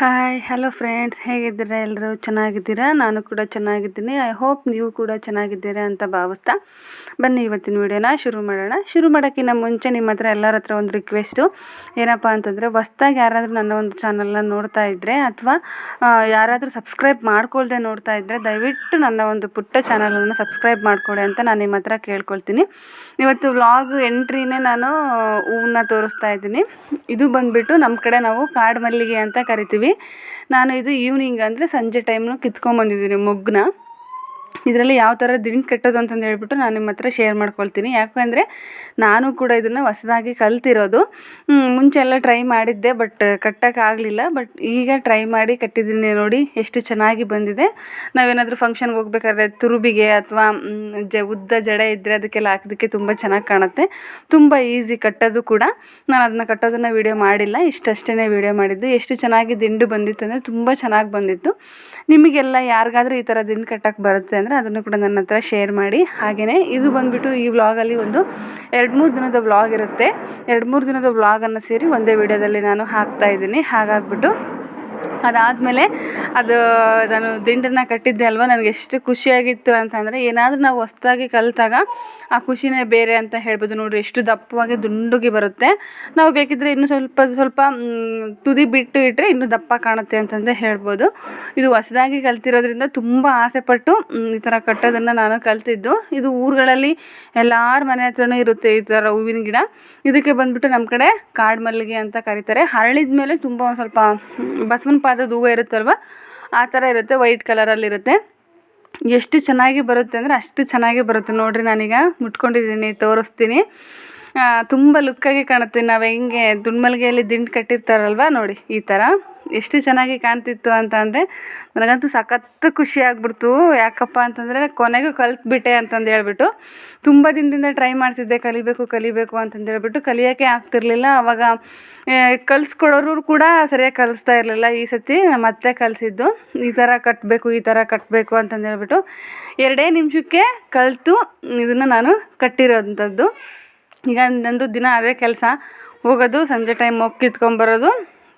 Hi hello friends ಹೇಗಿದ್ದೀರಾ ಎಲ್ಲರೂ ಚೆನ್ನಾಗಿದ್ದೀರಾ? ನಾನು ಕೂಡ ಚೆನ್ನಾಗಿದ್ದೀನಿ. ಐ ಹೋಪ್ ನೀವು ಕೂಡ ಚೆನ್ನಾಗಿದ್ದೀರಾ ಅಂತ ಭಾವಿಸ್ತಾ ಬನ್ನಿ ಇವತ್ತಿನ ವಿಡಿಯೋನ ಶುರು ಮಾಡೋಣ. ಶುರು ಮಾಡೋಕ್ಕಿಂತ ಮುಂಚೆ ನಿಮ್ಮ ಹತ್ರ ಎಲ್ಲರ ಹತ್ರ ಒಂದು ರಿಕ್ವೆಸ್ಟು ಏನಪ್ಪ ಅಂತಂದರೆ, ಹೊಸ್ದಾಗಿ ಯಾರಾದರೂ ನನ್ನ ಒಂದು ಚಾನಲ್ನ ನೋಡ್ತಾ ಇದ್ದರೆ ಅಥವಾ ಯಾರಾದರೂ ಸಬ್ಸ್ಕ್ರೈಬ್ ಮಾಡ್ಕೊಳ್ದೆ ನೋಡ್ತಾ ಇದ್ದರೆ ದಯವಿಟ್ಟು ನನ್ನ ಒಂದು ಪುಟ್ಟ ಚಾನಲನ್ನು ಸಬ್ಸ್ಕ್ರೈಬ್ ಮಾಡ್ಕೊಳ್ಳಿ ಅಂತ ನಾನು ನಿಮ್ಮ ಹತ್ರ ಕೇಳ್ಕೊಳ್ತೀನಿ. ಇವತ್ತು ವ್ಲಾಗ್ ಎಂಟ್ರಿನೇ ನಾನು ಹೂವನ್ನ ತೋರಿಸ್ತಾ ಇದ್ದೀನಿ. ಇದು ಬಂದುಬಿಟ್ಟು ನಮ್ಮ ಕಡೆ ನಾವು ಕಾಡು ಮಲ್ಲಿಗೆ ಅಂತ ಕರಿತೀವಿ. ನಾನು ಇದು ಈವ್ನಿಂಗ್ ಅಂದರೆ ಸಂಜೆ ಟೈಮ್ನು ಕಿತ್ಕೊಂಬಂದಿದ್ದೀನಿ ಮೊಗ್ಗನ್ನ ಇದರಲ್ಲಿ ಯಾವ ಥರ ದಿನ ಕಟ್ಟೋದು ಅಂತಂದು ಹೇಳ್ಬಿಟ್ಟು ನಾನು ನಿಮ್ಮ ಹತ್ರ ಶೇರ್ ಮಾಡ್ಕೊಳ್ತೀನಿ. ಯಾಕಂದರೆ ನಾನು ಕೂಡ ಇದನ್ನು ಹೊಸದಾಗಿ ಕಲ್ತಿರೋದು. ಮುಂಚೆ ಎಲ್ಲ ಟ್ರೈ ಮಾಡಿದ್ದೆ ಬಟ್ ಕಟ್ಟೋಕ್ಕಾಗಲಿಲ್ಲ ಬಟ್ ಈಗ ಟ್ರೈ ಮಾಡಿ ಕಟ್ಟಿದ್ದೀನಿ ನೋಡಿ, ಎಷ್ಟು ಚೆನ್ನಾಗಿ ಬಂದಿದೆ. ನಾವೇನಾದರೂ ಫಂಕ್ಷನ್ಗೆ ಹೋಗ್ಬೇಕಾದ್ರೆ ತುರುಬಿಗೆ ಅಥವಾ ಜ, ಉದ್ದ ಜಡೆ ಇದ್ದರೆ ಅದಕ್ಕೆಲ್ಲ ಹಾಕೋದಕ್ಕೆ ತುಂಬ ಚೆನ್ನಾಗಿ ಕಾಣುತ್ತೆ. ತುಂಬ ಈಸಿ ಕಟ್ಟೋದು ಕೂಡ. ನಾನು ಅದನ್ನ ಕಟ್ಟೋದನ್ನು ವೀಡಿಯೋ ಮಾಡಿಲ್ಲ. ಇಷ್ಟಷ್ಟೇ ವೀಡಿಯೋ ಮಾಡಿದ್ದು. ಎಷ್ಟು ಚೆನ್ನಾಗಿ ದಿಂಡು ಬಂದಿತ್ತು ಅಂದರೆ ತುಂಬ ಚೆನ್ನಾಗಿ ಬಂದಿತ್ತು. ನಿಮಗೆಲ್ಲ ಯಾರಿಗಾದರೂ ಈ ಥರ ದಿಂಡು ಕಟ್ಟೋಕ್ಕೆ ಬರುತ್ತೆ ಅಂದರೆ ಅದನ್ನು ಕೂಡ ನನ್ನ ಹತ್ರ ಶೇರ್ ಮಾಡಿ. ಹಾಗೆಯೇ ಇದು ಬಂದುಬಿಟ್ಟು ಈ ವ್ಲಾಗಲ್ಲಿ ಒಂದು ಎರಡು ಮೂರು ದಿನದ ವ್ಲಾಗ್ ಇರುತ್ತೆ. ಎರಡು ಮೂರು ದಿನದ ವ್ಲಾಗನ್ನು ಸೇರಿ ಒಂದೇ ವಿಡಿಯೋದಲ್ಲಿ ನಾನು ಹಾಕ್ತಾ ಇದ್ದೀನಿ. ಹಾಗಾಗ್ಬಿಟ್ಟು ಅದಾದಮೇಲೆ ಅದು ನಾನು ದಿಂಡನ್ನು ಕಟ್ಟಿದ್ದೆ ಅಲ್ವ? ನನಗೆ ಎಷ್ಟು ಖುಷಿಯಾಗಿತ್ತು ಅಂತಂದರೆ ಏನಾದರೂ ನಾವು ಹೊಸ್ದಾಗಿ ಕಲಿತಾಗ ಆ ಖುಷಿನೇ ಬೇರೆ ಅಂತ ಹೇಳ್ಬೋದು. ನೋಡಿರಿ, ಎಷ್ಟು ದಪ್ಪವಾಗಿ ದುಂಡುಗೆ ಬರುತ್ತೆ. ನಾವು ಬೇಕಿದ್ದರೆ ಇನ್ನೂ ಸ್ವಲ್ಪ ಸ್ವಲ್ಪ ತುದಿ ಬಿಟ್ಟು ಇಟ್ಟರೆ ಇನ್ನೂ ದಪ್ಪ ಕಾಣುತ್ತೆ ಅಂತಂದೇ ಹೇಳ್ಬೋದು. ಇದು ಹೊಸದಾಗಿ ಕಲ್ತಿರೋದ್ರಿಂದ ತುಂಬ ಆಸೆಪಟ್ಟು ಈ ಥರ ಕಟ್ಟೋದನ್ನು ನಾನು ಕಲ್ತಿದ್ದು. ಇದು ಊರುಗಳಲ್ಲಿ ಎಲ್ಲರ ಮನೆ ಹತ್ರನೂ ಇರುತ್ತೆ ಈ ಥರ ಹೂವಿನ ಗಿಡ. ಇದಕ್ಕೆ ಬಂದುಬಿಟ್ಟು ನಮ್ಮ ಕಡೆ ಕಾಡು ಮಲ್ಲಿಗೆ ಅಂತ ಕರೀತಾರೆ. ಹರಳಿದ ಮೇಲೆ ತುಂಬ ಸ್ವಲ್ಪ ಬಸವನ ಪಾದದ ಹೂವು ಇರುತ್ತಲ್ವ? ಆ ಥರ ಇರುತ್ತೆ, ವೈಟ್ ಕಲರಲ್ಲಿರುತ್ತೆ ಎಷ್ಟು ಚೆನ್ನಾಗಿ ಬರುತ್ತೆ ಅಂದರೆ ಅಷ್ಟು ಚೆನ್ನಾಗಿ ಬರುತ್ತೆ. ನೋಡಿರಿ, ನಾನೀಗ ಮುಟ್ಕೊಂಡಿದ್ದೀನಿ, ತೋರಿಸ್ತೀನಿ. ತುಂಬ ಲುಕ್ಕಾಗಿ ಕಾಣುತ್ತೆ. ನಾವು ಹೆಂಗೆ ದುಂಡ್ಮಲ್ಗೆಯಲ್ಲಿ ದಿಂಡು ಕಟ್ಟಿರ್ತಾರಲ್ವ ನೋಡಿ, ಈ ಥರ. ಎಷ್ಟು ಚೆನ್ನಾಗಿ ಕಾಣ್ತಿತ್ತು ಅಂತ ಅಂದರೆ ನನಗಂತೂ ಸಖತ್ತು ಖುಷಿ ಆಗ್ಬಿಡ್ತು. ಯಾಕಪ್ಪ ಅಂತಂದರೆ ಕೊನೆಗೂ ಕಲ್ತ್ಬಿಟ್ಟೆ ಅಂತಂದು ಹೇಳ್ಬಿಟ್ಟು ತುಂಬ ದಿನದಿಂದ ಟ್ರೈ ಮಾಡ್ತಿದ್ದೆ. ಕಲಿಬೇಕು ಕಲಿಬೇಕು ಅಂತಂದು ಹೇಳ್ಬಿಟ್ಟು ಕಲಿಯೋಕ್ಕೆ ಆಗ್ತಿರ್ಲಿಲ್ಲ. ಆವಾಗ ಕಲಿಸ್ಕೊಡೋರು ಕೂಡ ಸರಿಯಾಗಿ ಕಲಿಸ್ತಾ ಇರಲಿಲ್ಲ. ಈ ಸತಿ ಮತ್ತೆ ಕಲಿಸಿದ್ದು, ಈ ಥರ ಕಟ್ಟಬೇಕು ಈ ಥರ ಕಟ್ಟಬೇಕು ಅಂತಂದು ಹೇಳ್ಬಿಟ್ಟು ಎರಡೇ ನಿಮಿಷಕ್ಕೆ ಕಲಿತು ಇದನ್ನು ನಾನು ಕಟ್ಟಿರೋಂಥದ್ದು. ಈಗ ನಂದು ದಿನ ಅದೇ ಕೆಲಸ. ಹೋಗೋದು, ಸಂಜೆ ಟೈಮ್ ಹೋಗಿ ಕಿತ್ಕೊಂಬರೋದು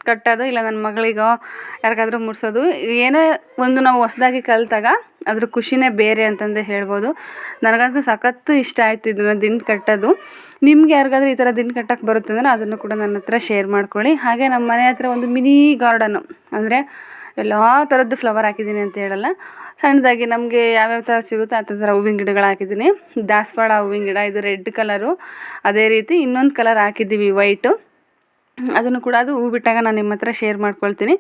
ಕಟ್ಟೋದು ಇಲ್ಲ ನನ್ನ ಮಗಳಿಗೋ ಯಾರಿಗಾದ್ರೂ ಮುಡ್ಸೋದು ಏನೇ ಒಂದು ನಾವು ಹೊಸ್ದಾಗಿ ಕಲಿತಾಗ ಅದ್ರ ಖುಷಿನೇ ಬೇರೆ ಅಂತಂದೇ ಹೇಳ್ಬೋದು. ನನಗಂತೂ ಸಖತ್ತು ಇಷ್ಟ ಆಯಿತು ಇದನ್ನು ದಿನ ಕಟ್ಟೋದು. ನಿಮ್ಗೆ ಯಾರಿಗಾದ್ರೂ ಈ ಥರ ದಿನ ಕಟ್ಟೋಕ್ಕೆ ಬರುತ್ತೆ ಅಂದರೆ ಅದನ್ನು ಕೂಡ ನನ್ನ ಹತ್ರ ಶೇರ್ ಮಾಡ್ಕೊಳ್ಳಿ. ಹಾಗೆ ನಮ್ಮ ಮನೆ ಹತ್ರ ಒಂದು ಮಿನಿ ಗಾರ್ಡನ್ನು ಅಂದರೆ ಎಲ್ಲ ಥರದ್ದು ಫ್ಲವರ್ ಹಾಕಿದ್ದೀನಿ ಅಂತ ಹೇಳಲ್ಲ. ಸಣ್ಣದಾಗಿ ನಮಗೆ ಯಾವ್ಯಾವ ಥರ ಸಿಗುತ್ತೆ ಆ ಥರ ಹೂವಿನ ಗಿಡಗಳು ಹಾಕಿದ್ದೀನಿ. ದಾಸವಾಳ ಹೂವಿನ ಗಿಡ, ಇದು ರೆಡ್ ಕಲರು. ಅದೇ ರೀತಿ ಇನ್ನೊಂದು ಕಲರ್ ಹಾಕಿದ್ದೀವಿ, ವೈಟು. ಅದನ್ನು ಕೂಡ ಅದು ಹೂ ಬಿಟ್ಟಾಗ ನಾನು ನಿಮ್ಮ ಹತ್ರ ಶೇರ್ ಮಾಡ್ಕೊಳ್ತೀನಿ.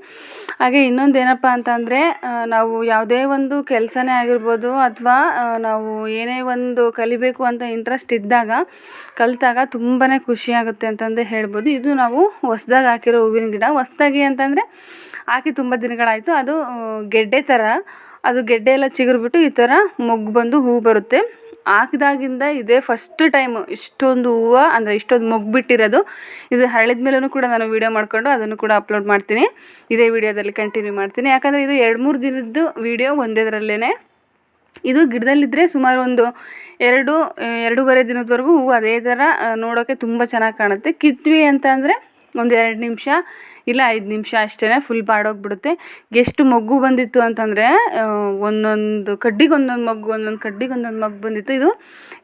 ಹಾಗೆ ಇನ್ನೊಂದು ಏನಪ್ಪ ಅಂತಂದರೆ ನಾವು ಯಾವುದೇ ಒಂದು ಕೆಲಸನೇ ಆಗಿರ್ಬೋದು ಅಥವಾ ನಾವು ಏನೇ ಒಂದು ಕಲಿಬೇಕು ಅಂತ ಇಂಟ್ರೆಸ್ಟ್ ಇದ್ದಾಗ ಕಲಿತಾಗ ತುಂಬಾ ಖುಷಿಯಾಗುತ್ತೆ ಅಂತಂದು ಹೇಳ್ಬೋದು. ಇದು ನಾವು ಹೊಸ್ದಾಗಿ ಹಾಕಿರೋ ಹೂವಿನ ಗಿಡ. ಹೊಸ್ದಾಗಿ ಅಂತಂದರೆ ಹಾಕಿ ತುಂಬ ದಿನಗಳಾಯಿತು. ಅದು ಗೆಡ್ಡೆ ಥರ ಅದು ಗೆಡ್ಡೆ ಎಲ್ಲ ಚಿಗುರ್ಬಿಟ್ಟು ಈ ಥರ ಮೊಗ್ಗು ಬಂದು ಹೂ ಬರುತ್ತೆ. ಹಾಕಿದಾಗಿಂದ ಇದೇ ಫಸ್ಟ್ ಟೈಮ್ ಇಷ್ಟೊಂದು ಹೂವು, ಅಂದರೆ ಇಷ್ಟೊಂದು ಮೊಗ್ಗು ಬಿಟ್ಟಿರೋದು. ಇದು ಹರಳಿದ ಮೇಲೂ ಕೂಡ ನಾನು ವೀಡಿಯೋ ಮಾಡಿಕೊಂಡು ಅದನ್ನು ಕೂಡ ಅಪ್ಲೋಡ್ ಮಾಡ್ತೀನಿ. ಇದೇ ವಿಡಿಯೋದಲ್ಲಿ ಕಂಟಿನ್ಯೂ ಮಾಡ್ತೀನಿ. ಯಾಕಂದರೆ ಇದು ಎರಡು ಮೂರು ದಿನದ್ದು ವೀಡಿಯೋ ಒಂದೇದರಲ್ಲೇ ಇದು ಗಿಡದಲ್ಲಿದ್ದರೆ ಸುಮಾರು ಒಂದು ಎರಡು, ಎರಡೂವರೆ ದಿನದವರೆಗೂ ಹೂವು ಅದೇ ಥರ ನೋಡೋಕ್ಕೆ ತುಂಬ ಚೆನ್ನಾಗಿ ಕಾಣುತ್ತೆ. ಕಿತ್ವಿ ಅಂತ ಅಂದರೆ ಒಂದು ಎರಡು ನಿಮಿಷ ಇಲ್ಲ, ಐದು ನಿಮಿಷ ಅಷ್ಟೇ ಫುಲ್ ಬಾಡೋಗ್ಬಿಡುತ್ತೆ ಎಷ್ಟು ಮೊಗ್ಗು ಬಂದಿತ್ತು ಅಂತಂದರೆ ಒಂದೊಂದು ಕಡ್ಡಿಗೆ ಒಂದೊಂದು ಮೊಗ್ಗು ಒಂದೊಂದು ಕಡ್ಡಿಗೆ ಒಂದೊಂದು ಮೊಗ್ಗು ಬಂದಿತ್ತು. ಇದು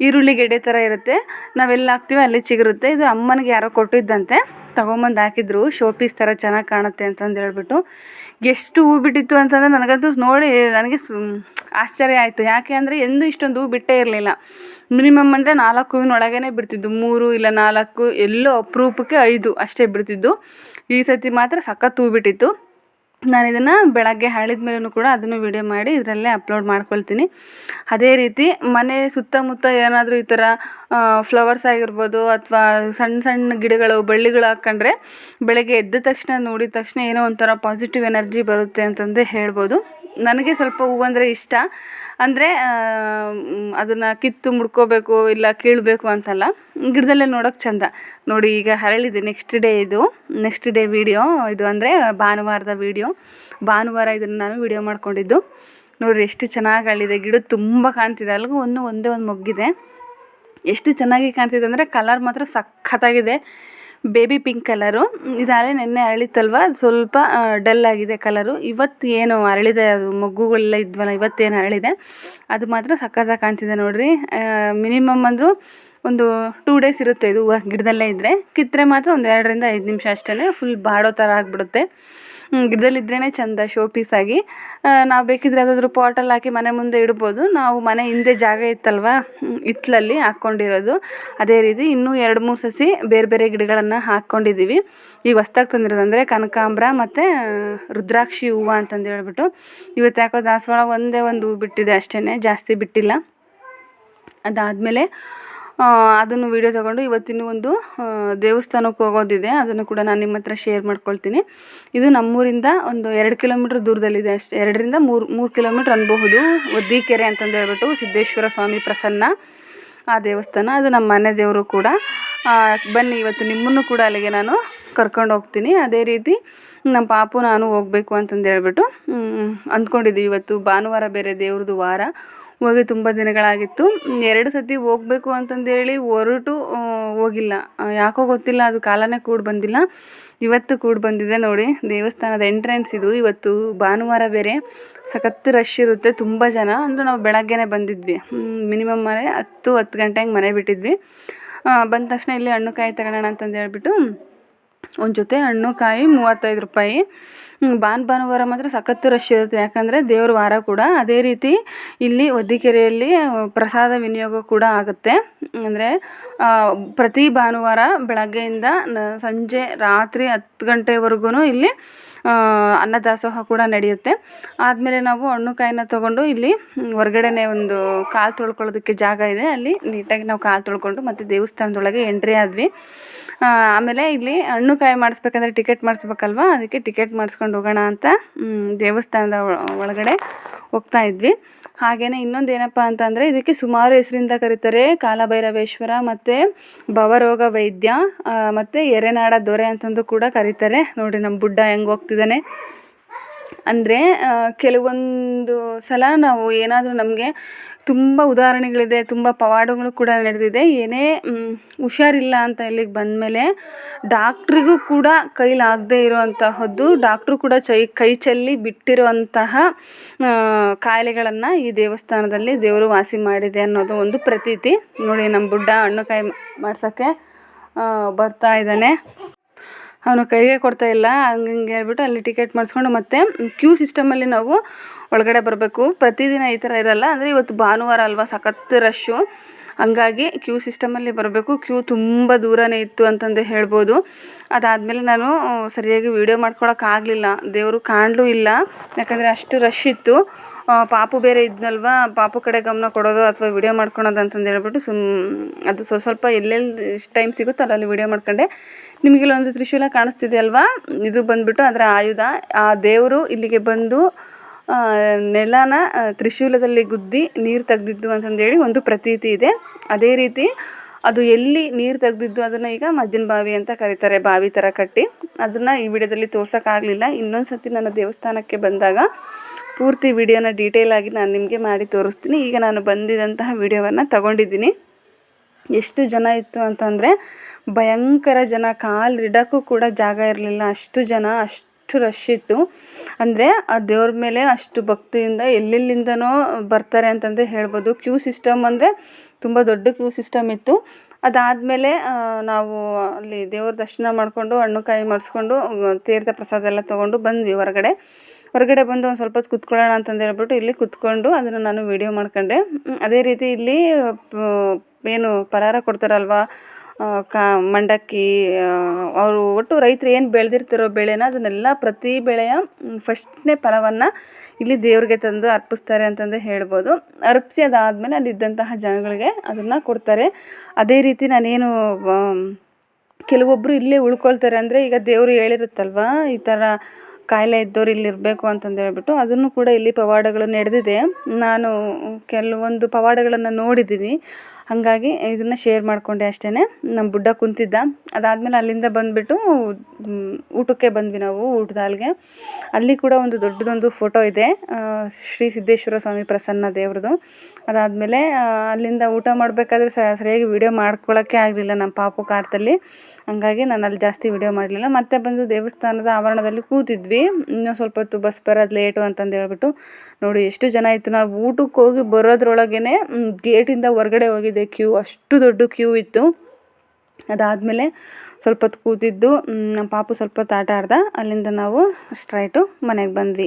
ಈರುಳ್ಳಿ ಗೆಡೆ ಥರ ಇರುತ್ತೆ. ನಾವೆಲ್ಲ ಹಾಕ್ತೀವಿ ಅಲ್ಲಿ ಚಿಗುರುತ್ತೆ. ಇದು ಅಮ್ಮನಿಗೆ ಯಾರೋ ಕೊಟ್ಟಿದ್ದಂತೆ. ತೊಗೊಂಬಂದು ಹಾಕಿದ್ರು. ಶೋ ಪೀಸ್ ಥರ ಚೆನ್ನಾಗಿ ಕಾಣುತ್ತೆ ಅಂತಂದು ಹೇಳ್ಬಿಟ್ಟು. ಎಷ್ಟು ಹೂ ಬಿಟ್ಟಿತ್ತು ಅಂತಂದರೆ ನನಗಂತೂ ನೋಡಿ, ನನಗೆ ಆಶ್ಚರ್ಯ ಆಯಿತು. ಯಾಕೆ ಅಂದರೆ ಎಂದೂ ಇಷ್ಟೊಂದು ಹೂ ಬಿಟ್ಟೇ ಇರಲಿಲ್ಲ. ಮಿನಿಮಮ್ ಅಂದರೆ ನಾಲ್ಕು ಹೂವಿನೊಳಗೇ ಬಿಡ್ತಿದ್ದು. ಮೂರು ಇಲ್ಲ ನಾಲ್ಕು, ಎಲ್ಲೋ ಅಪರೂಪಕ್ಕೆ ಐದು ಅಷ್ಟೇ ಬಿಡ್ತಿದ್ದು. ಈ ಸತಿ ಮಾತ್ರ ಸಖತ್ತು ಹೂ ಬಿಟ್ಟಿತ್ತು. ನಾನು ಇದನ್ನು ಬೆಳಗ್ಗೆ ಹಳಿದ ಮೇಲೂ ಕೂಡ ಅದನ್ನು ವಿಡಿಯೋ ಮಾಡಿ ಇದರಲ್ಲೇ ಅಪ್ಲೋಡ್ ಮಾಡ್ಕೊಳ್ತೀನಿ. ಅದೇ ರೀತಿ ಮನೆ ಸುತ್ತಮುತ್ತ ಏನಾದರೂ ಈ ಥರ ಫ್ಲವರ್ಸ್ ಆಗಿರ್ಬೋದು ಅಥವಾ ಸಣ್ಣ ಸಣ್ಣ ಗಿಡಗಳು, ಬಳ್ಳಿಗಳು ಹಾಕ್ಕೊಂಡ್ರೆ ಬೆಳಗ್ಗೆ ಎದ್ದ ತಕ್ಷಣ ನೋಡಿದ ತಕ್ಷಣ ಏನೋ ಒಂಥರ ಪಾಸಿಟಿವ್ ಎನರ್ಜಿ ಬರುತ್ತೆ ಅಂತಂದೇ ಹೇಳ್ಬೋದು. ನನಗೆ ಸ್ವಲ್ಪ ಹೂವಂದರೆ ಇಷ್ಟ. ಅಂದರೆ ಅದನ್ನು ಕಿತ್ತು ಮುಡ್ಕೋಬೇಕು ಇಲ್ಲ ಕೀಳಬೇಕು ಅಂತಲ್ಲ. ಗಿಡದಲ್ಲೇ ನೋಡೋಕೆ ಚಂದ. ನೋಡಿ, ಈಗ ಹರಳಿದೆ ನೆಕ್ಸ್ಟ್ ಡೇ ಇದು. ನೆಕ್ಸ್ಟ್ ಡೇ ವೀಡಿಯೋ ಇದು ಅಂದರೆ ಭಾನುವಾರದ ವೀಡಿಯೋ ಭಾನುವಾರ ಇದನ್ನು ನಾನು ವೀಡಿಯೋ ಮಾಡ್ಕೊಂಡಿದ್ದು. ನೋಡಿರಿ, ಎಷ್ಟು ಚೆನ್ನಾಗಿ ಅರಳಿದೆ ಗಿಡ ತುಂಬ ಕಾಣ್ತಿದೆ. ಅಲ್ಲಿಗೂ ಒಂದು, ಒಂದೇ ಒಂದು ಮೊಗ್ಗಿದೆ. ಎಷ್ಟು ಚೆನ್ನಾಗಿ ಕಾಣ್ತಿದೆ ಅಂದರೆ ಕಲರ್ ಮಾತ್ರ ಸಖತ್ತಾಗಿದೆ. Baby pink colour. ಇದಾಗಲೇ ನೆನ್ನೆ ಅರಳಿತ್ತಲ್ವ? ಸ್ವಲ್ಪ ಡಲ್ ಆಗಿದೆ ಕಲರು. ಇವತ್ತು ಏನು ಅರಳಿದೆ, ಅದು ಮೊಗ್ಗುಗಳೆಲ್ಲ ಇದ್ವಲ್ಲ, ಇವತ್ತೇನು ಅರಳಿದೆ. ಅದು ಮಾತ್ರ ಸಕ್ಕತ್ತಾಗಿ ಕಾಣ್ತಿದೆ ನೋಡಿರಿ. ಮಿನಿಮಮ್ ಅಂದರೂ ಒಂದು ಟೂ ಡೇಸ್ ಇರುತ್ತೆ ಇದು ಹೂವು ಗಿಡದಲ್ಲೇ ಇದ್ದರೆ ಕಿತ್ತರೆ ಮಾತ್ರ ಒಂದು ಎರಡರಿಂದ ಐದು ನಿಮಿಷ ಅಷ್ಟೇ ಫುಲ್ ಬಾಡೋ ಥರ ಆಗಿಬಿಡುತ್ತೆ. ಗಿಡದಲ್ಲಿದ್ರೇ ಚೆಂದ ಶೋ ಪೀಸಾಗಿ ನಾವು ಬೇಕಿದ್ರೆ ಯಾವುದಾದ್ರೂ ಪಾಟಲ್ಲಿ ಹಾಕಿ ಮನೆ ಮುಂದೆ ಇಡ್ಬೋದು. ನಾವು ಮನೆ ಹಿಂದೆ ಜಾಗ ಇತ್ತಲ್ವ? ಹಿತ್ತಲಲ್ಲಿ ಹಾಕ್ಕೊಂಡಿರೋದು ಅದೇ ರೀತಿ ಇನ್ನೂ ಎರಡು, ಮೂರು ಸಸಿ ಬೇರೆ ಬೇರೆ ಗಿಡಗಳನ್ನು ಹಾಕ್ಕೊಂಡಿದ್ದೀವಿ ಈಗ ಹೊಸ್ದಾಗಿ ತಂದಿರೋದು ಅಂದರೆ ಕನಕಾಂಬ್ರ ಮತ್ತು ರುದ್ರಾಕ್ಷಿ ಹೂವು ಅಂತಂದು ಹೇಳ್ಬಿಟ್ಟು. ಇವತ್ತು ಯಾಕೋ ದಾಸವಾಳ ಒಂದೇ ಒಂದು ಹೂ ಬಿಟ್ಟಿದೆ ಅಷ್ಟೇ ಜಾಸ್ತಿ ಬಿಟ್ಟಿಲ್ಲ. ಅದಾದಮೇಲೆ ಅದನ್ನು ವೀಡಿಯೋ ತಗೊಂಡು ಇವತ್ತಿನ ಒಂದು ದೇವಸ್ಥಾನಕ್ಕೆ ಹೋಗೋದಿದೆ. ಅದನ್ನು ಕೂಡ ನಾನು ನಿಮ್ಮ ಹತ್ರ ಶೇರ್ ಮಾಡ್ಕೊಳ್ತೀನಿ. ಇದು ನಮ್ಮೂರಿಂದ ಒಂದು ಎರಡು ಕಿಲೋಮೀಟ್ರ್ ದೂರದಲ್ಲಿದೆ ಅಷ್ಟೇ. ಎರಡರಿಂದ ಮೂರು ಮೂರು ಕಿಲೋಮೀಟ್ರ್ ಅನ್ಬಹುದು. ಒದ್ದಿಕೆರೆ ಅಂತಂದು ಹೇಳ್ಬಿಟ್ಟು ಸಿದ್ದೇಶ್ವರ ಸ್ವಾಮಿ ಪ್ರಸನ್ನ ಆ ದೇವಸ್ಥಾನ. ಅದು ನಮ್ಮ ಮನೆ ದೇವರು ಕೂಡ. ಬನ್ನಿ, ಇವತ್ತು ನಿಮ್ಮನ್ನು ಕೂಡ ಅಲ್ಲಿಗೆ ನಾನು ಕರ್ಕೊಂಡು ಹೋಗ್ತೀನಿ. ಅದೇ ರೀತಿ ನಮ್ಮ ಪಾಪು ನಾನು ಹೋಗಬೇಕು ಅಂತಂದು ಹೇಳ್ಬಿಟ್ಟು ಅಂದ್ಕೊಂಡಿದ್ದೀವಿ ಇವತ್ತು. ಭಾನುವಾರ ಬೇರೆ ದೇವ್ರದ್ದು ವಾರ. ಹೋಗಿ ತುಂಬ ದಿನಗಳಾಗಿತ್ತು. ಎರಡು ಸತಿ ಹೋಗ್ಬೇಕು ಅಂತಂದೇಳಿ ಹೊರಟು ಹೋಗಿಲ್ಲ. ಯಾಕೋ ಗೊತ್ತಿಲ್ಲ, ಅದು ಕಾಲನೇ ಕೂಡ ಬಂದಿಲ್ಲ. ಇವತ್ತು ಕೂಡ ಬಂದಿದೆ ನೋಡಿ, ದೇವಸ್ಥಾನದ ಎಂಟ್ರೆನ್ಸ್ ಇದು. ಇವತ್ತು ಭಾನುವಾರ ಬೇರೆ. ಸಖತ್ತು ರಶ್ ಇರುತ್ತೆ, ತುಂಬ ಜನ. ಅಂದರೆ ನಾವು ಬೆಳಗ್ಗೆನೇ ಬಂದಿದ್ವಿ. ಮಿನಿಮಮ್ ಮನೆ ಹತ್ತು ಹತ್ತು ಗಂಟೆಗೆ ಮನೆ ಬಿಟ್ಟಿದ್ವಿ. ಬಂದ ತಕ್ಷಣ ಇಲ್ಲಿ ಹಣ್ಣು ಕಾಯಿ ತಗೊಳ್ಳೋಣ ಅಂತಂದು ಹೇಳ್ಬಿಟ್ಟು ಒಂದು ಜೊತೆ ಹಣ್ಣು, ಕಾಯಿ ಮೂವತ್ತೈದು ರೂಪಾಯಿ. ಭಾನ್ ಭಾನುವಾರ ಮಾತ್ರ ಸಖತ್ತು ರಶ್ ಇರುತ್ತೆ. ಯಾಕಂದರೆ ದೇವ್ರ ವಾರ ಕೂಡ ಅದೇ ರೀತಿ ಇಲ್ಲಿ ಒದ್ದಿಕೆರೆಯಲ್ಲಿ ಪ್ರಸಾದ ವಿನಿಯೋಗ ಕೂಡ ಆಗುತ್ತೆ. ಅಂದರೆ ಪ್ರತಿ ಭಾನುವಾರ ಬೆಳಗ್ಗೆಯಿಂದ ಸಂಜೆ ರಾತ್ರಿ ಹತ್ತು ಗಂಟೆವರೆಗೂ ಇಲ್ಲಿ ಅನ್ನದಾಸೋಹ ಕೂಡ ನಡೆಯುತ್ತೆ. ಆದಮೇಲೆ ನಾವು ಹಣ್ಣು ಕಾಯಿನ ತೊಗೊಂಡು ಇಲ್ಲಿ ಹೊರ್ಗಡೆನೇ ಒಂದು ಕಾಲು ತೊಳ್ಕೊಳ್ಳೋದಕ್ಕೆ ಜಾಗ ಇದೆ. ಅಲ್ಲಿ ನೀಟಾಗಿ ನಾವು ಕಾಲು ತೊಳ್ಕೊಂಡು ಮತ್ತು ದೇವಸ್ಥಾನದೊಳಗೆ ಎಂಟ್ರಿ ಆದ್ವಿ. ಆಮೇಲೆ ಇಲ್ಲಿ ಹಣ್ಣು ಕಾಯಿ ಮಾಡಿಸ್ಬೇಕಂದ್ರೆ ಟಿಕೆಟ್ ಮಾಡಿಸ್ಬೇಕಲ್ವ? ಅದಕ್ಕೆ ಟಿಕೆಟ್ ಮಾಡಿಸ್ಕೊಂಡು ಹೋಗೋಣ ಅಂತ ದೇವಸ್ಥಾನದ ಒಳಗಡೆ ಹೋಗ್ತಾ ಇದ್ವಿ. ಹಾಗೆಯೇ ಇನ್ನೊಂದು ಏನಪ್ಪ ಅಂತಂದರೆ ಇದಕ್ಕೆ ಸುಮಾರು ಹೆಸರಿಂದ ಕರೀತಾರೆ ಕಾಲಭೈರವೇಶ್ವರ ಮತ್ತು ಭವರೋಗ ವೈದ್ಯ ಮತ್ತು ಎರೆನಾಡ ದೊರೆ ಅಂತಂದು ಕೂಡ ಕರೀತಾರೆ. ನೋಡಿ ನಮ್ಮ ಬುಡ್ಡ ಹೆಂಗೆ ಹೋಗ್ತಿದ್ದಾನೆ ಅಂದರೆ ಕೆಲವೊಂದು ಸಲ ನಾವು ಏನಾದರೂ ನಮಗೆ ತುಂಬ ಉದಾಹರಣೆಗಳಿದೆ, ತುಂಬ ಪವಾಡಗಳು ಕೂಡ ನಡೆದಿದೆ. ಏನೇ ಹುಷಾರಿಲ್ಲ ಅಂತ ಇಲ್ಲಿಗೆ ಬಂದಮೇಲೆ ಡಾಕ್ಟ್ರಿಗೂ ಕೂಡ ಕೈಲಾಗದೇ ಇರುವಂತಹದ್ದು, ಡಾಕ್ಟ್ರು ಕೂಡ ಚೈ, ಕೈ ಚೆಲ್ಲಿ ಬಿಟ್ಟಿರುವಂತಹ ಕಾಯಿಲೆಗಳನ್ನು ಈ ದೇವಸ್ಥಾನದಲ್ಲಿ ದೇವರು ವಾಸಿ ಮಾಡಿದೆ ಅನ್ನೋದು ಒಂದು ಪ್ರತೀತಿ. ನೋಡಿ, ನಮ್ಮ ಬುಡ್ಡ ಹಣ್ಣು ಕಾಯಿ ಮಾಡ್ಸೋಕ್ಕೆ ಬರ್ತಾ ಇದ್ದಾನೆ. ಅವನು ಕೈಗೆ ಕೊಡ್ತಾ ಇಲ್ಲ, ಹಂಗೆ ಹಿಂಗೆ ಹೇಳ್ಬಿಟ್ಟು ಅಲ್ಲಿ ಟಿಕೆಟ್ ಮಾಡಿಸ್ಕೊಂಡು ಮತ್ತೆ ಕ್ಯೂ ಸಿಸ್ಟಮಲ್ಲಿ ನಾವು ಒಳಗಡೆ ಬರಬೇಕು. ಪ್ರತಿದಿನ ಈ ಥರ ಇರಲ್ಲ, ಅಂದರೆ ಇವತ್ತು ಭಾನುವಾರ ಅಲ್ವಾ, ಸಖತ್ ರಶ್ಶು ಹಂಗಾಗಿ ಕ್ಯೂ ಸಿಸ್ಟಮಲ್ಲಿ ಬರಬೇಕು. ಕ್ಯೂ ತುಂಬ ದೂರನೇ ಇತ್ತು ಅಂತಂದು ಹೇಳ್ಬೋದು. ಅದಾದಮೇಲೆ ನಾನು ಸರಿಯಾಗಿ ವೀಡಿಯೋ ಮಾಡ್ಕೊಳೋಕ್ಕಾಗಲಿಲ್ಲ ದೇವರು ಕಾಣಲೂ ಇಲ್ಲ. ಯಾಕಂದರೆ ಅಷ್ಟು ರಶ್ ಇತ್ತು. ಪಾಪು ಬೇರೆ ಇದ್ನಲ್ವಾ, ಪಾಪು ಕಡೆ ಗಮನ ಕೊಡೋದು ಅಥವಾ ವಿಡಿಯೋ ಮಾಡ್ಕೊಳೋದು ಅಂತಂದು ಹೇಳ್ಬಿಟ್ಟು ಸುಮ್, ಅದು ಸ್ವಲ್ಪ ಸ್ವಲ್ಪ ಎಲ್ಲೆಲ್ಲಿ ಟೈಮ್ ಸಿಗುತ್ತಲ್ಲ ಅಲ್ಲಿ ವೀಡಿಯೋ ಮಾಡ್ಕೊಂಡೆ. ನಿಮಗಿಲ್ಲೊಂದು ತ್ರಿಶೂಲ ಕಾಣಿಸ್ತಿದೆ ಅಲ್ವಾ? ಇದು ಬಂದುಬಿಟ್ಟು ಅದರ ಆಯುಧ. ಆ ದೇವರು ಇಲ್ಲಿಗೆ ಬಂದು ನೆಲನ ತ್ರಿಶೂಲದಲ್ಲಿ ಗುದ್ದಿ ನೀರು ತೆಗೆದಿದ್ದು ಅಂತಂದೇಳಿ ಒಂದು ಪ್ರತೀತಿ ಇದೆ. ಅದೇ ರೀತಿ ಅದು ಎಲ್ಲಿ ನೀರು ತೆಗೆದಿದ್ದು ಅದನ್ನು ಈಗ ಮಜ್ಜನ ಬಾವಿ ಅಂತ ಕರೀತಾರೆ, ಬಾವಿ ಥರ ಕಟ್ಟಿ. ಅದನ್ನು ಈ ವಿಡಿಯೋದಲ್ಲಿ ತೋರ್ಸೋಕ್ಕಾಗಲಿಲ್ಲ. ಇನ್ನೊಂದು ಸತಿ ನಾನು ದೇವಸ್ಥಾನಕ್ಕೆ ಬಂದಾಗ ಪೂರ್ತಿ ವಿಡಿಯೋನ ಡೀಟೇಲಾಗಿ ನಾನು ನಿಮಗೆ ಮಾಡಿ ತೋರಿಸ್ತೀನಿ. ಈಗ ನಾನು ಬಂದಿದ್ದಂತಹ ವಿಡಿಯೋವನ್ನು ತಗೊಂಡಿದ್ದೀನಿ. ಎಷ್ಟು ಜನ ಇತ್ತು ಅಂತಂದರೆ ಭಯಂಕರ ಜನ, ಕಾಲು ಇಡೋಕ್ಕೂ ಕೂಡ ಜಾಗ ಇರಲಿಲ್ಲ. ಅಷ್ಟು ಜನ, ಅಷ್ಟು ರಶ್ ಇತ್ತು. ಅಂದರೆ ಆ ದೇವ್ರ ಮೇಲೆ ಅಷ್ಟು ಭಕ್ತಿಯಿಂದ ಎಲ್ಲೆಲ್ಲಿಂದನೋ ಬರ್ತಾರೆ ಅಂತಂದೇ ಹೇಳ್ಬೋದು. ಕ್ಯೂ ಸಿಸ್ಟಮ್ ಅಂದರೆ ತುಂಬ ದೊಡ್ಡ ಕ್ಯೂ ಸಿಸ್ಟಮ್ ಇತ್ತು. ಅದಾದಮೇಲೆ ನಾವು ಅಲ್ಲಿ ದೇವ್ರ ದರ್ಶನ ಮಾಡಿಕೊಂಡು, ಹಣ್ಣು ಕಾಯಿ ಮಾಡಿಸ್ಕೊಂಡು ತೀರ್ಥ ಪ್ರಸಾದ ಎಲ್ಲ ತೊಗೊಂಡು ಬಂದ್ವಿ ಹೊರಗಡೆ. ಹೊರಗಡೆ ಬಂದು ಒಂದು ಸ್ವಲ್ಪ ಹೊತ್ತು ಕುತ್ಕೊಳ್ಳೋಣ ಅಂತಂದು ಹೇಳ್ಬಿಟ್ಟು ಇಲ್ಲಿ ಕುತ್ಕೊಂಡು ಅದನ್ನು ನಾನು ವೀಡಿಯೋ ಮಾಡ್ಕೊಂಡೆ. ಅದೇ ರೀತಿ ಇಲ್ಲಿ ಏನು ಫಲಹಾರ ಕೊಡ್ತಾರಲ್ವ ಕಾ, ಮಂಡಕ್ಕಿ ಅವರು ಒಟ್ಟು ರೈತರು ಏನು ಬೆಳೆದಿರ್ತಿರೋ ಬೆಳೆನ ಅದನ್ನೆಲ್ಲ ಪ್ರತಿ ಬೆಳೆಯ ಫಸ್ಟ್ನೇ ಫಲವನ್ನು ಇಲ್ಲಿ ದೇವರಿಗೆ ತಂದು ಅರ್ಪಿಸ್ತಾರೆ ಅಂತಂದು ಹೇಳ್ಬೋದು. ಅರ್ಪಿಸಿ ಅದಾದಮೇಲೆ ಅಲ್ಲಿದ್ದಂತಹ ಜನಗಳಿಗೆ ಅದನ್ನು ಕೊಡ್ತಾರೆ. ಅದೇ ರೀತಿ ನಾನೇನು ಕೆಲವೊಬ್ಬರು ಇಲ್ಲೇ ಉಳ್ಕೊಳ್ತಾರೆ ಅಂದರೆ ಈಗ ದೇವರು ಹೇಳಿರುತ್ತಲ್ವ, ಈ ಥರ ಕಾಯಿಲೆ ಇದ್ದವ್ರು ಇಲ್ಲಿರಬೇಕು ಅಂತಂದು ಹೇಳ್ಬಿಟ್ಟು ಅದನ್ನು ಕೂಡ ಇಲ್ಲಿ ಪವಾಡಗಳು ನಡೆದಿದೆ. ನಾನು ಕೆಲವೊಂದು ಪವಾಡಗಳನ್ನು ನೋಡಿದ್ದೀನಿ. ಹಾಗಾಗಿ ಇದನ್ನು ಶೇರ್ ಮಾಡಿಕೊಂಡೆ ಅಷ್ಟೇ ನಮ್ಮ ಬುಡ್ಡ ಕುಂತಿದ್ದ. ಅದಾದಮೇಲೆ ಅಲ್ಲಿಂದ ಬಂದುಬಿಟ್ಟು ಊಟಕ್ಕೆ ಬಂದ್ವಿ ನಾವು, ಊಟದ ಅಲ್ಲಿಗೆ ಅಲ್ಲಿ ಕೂಡ ಒಂದು ದೊಡ್ಡದೊಂದು ಫೋಟೋ ಇದೆ. ಶ್ರೀ ಸಿದ್ದೇಶ್ವರ ಸ್ವಾಮಿ ಪ್ರಸನ್ನ ದೇವ್ರದ್ದು ಅದಾದಮೇಲೆ ಅಲ್ಲಿಂದ ಊಟ ಮಾಡಬೇಕಾದ್ರೆ ಸರಿಯಾಗಿ ವಿಡಿಯೋ ಮಾಡ್ಕೊಳ್ಳೋಕ್ಕೆ ಆಗಲಿಲ್ಲ ನಮ್ಮ ಪಾಪು ಕಾಟದಲ್ಲಿ ಹಂಗಾಗಿ ನಾನು ಅಲ್ಲಿ ಜಾಸ್ತಿ ವಿಡಿಯೋ ಮಾಡಲಿಲ್ಲ. ಮತ್ತೆ ಬಂದು ದೇವಸ್ಥಾನದ ಆವರಣದಲ್ಲಿ ಕೂತಿದ್ವಿ. ಇನ್ನೂ ಸ್ವಲ್ಪ ಹೊತ್ತು ಬಸ್ ಬರೋದು ಲೇಟು ಅಂತಂದು ಹೇಳ್ಬಿಟ್ಟು ನೋಡಿ ಎಷ್ಟು ಜನ ಇತ್ತು. ನಾವು ಊಟಕ್ಕೆ ಹೋಗಿ ಬರೋದ್ರೊಳಗೇ ಗೇಟಿಂದ ಹೊರಗಡೆ ಹೋಗಿದೆ ಕ್ಯೂ ಅಷ್ಟು ದೊಡ್ಡ ಕ್ಯೂ ಇತ್ತು. ಅದಾದಮೇಲೆ ಸ್ವಲ್ಪ ಹೊತ್ತು ಕೂತಿದ್ದು ನಮ್ಮ ಪಾಪು ಸ್ವಲ್ಪ ಹೊತ್ತು ಆಟ ಆಡ್ದ. ಅಲ್ಲಿಂದ ನಾವು ಸ್ಟ್ರೈಟು ಮನೆಗೆ ಬಂದ್ವಿ.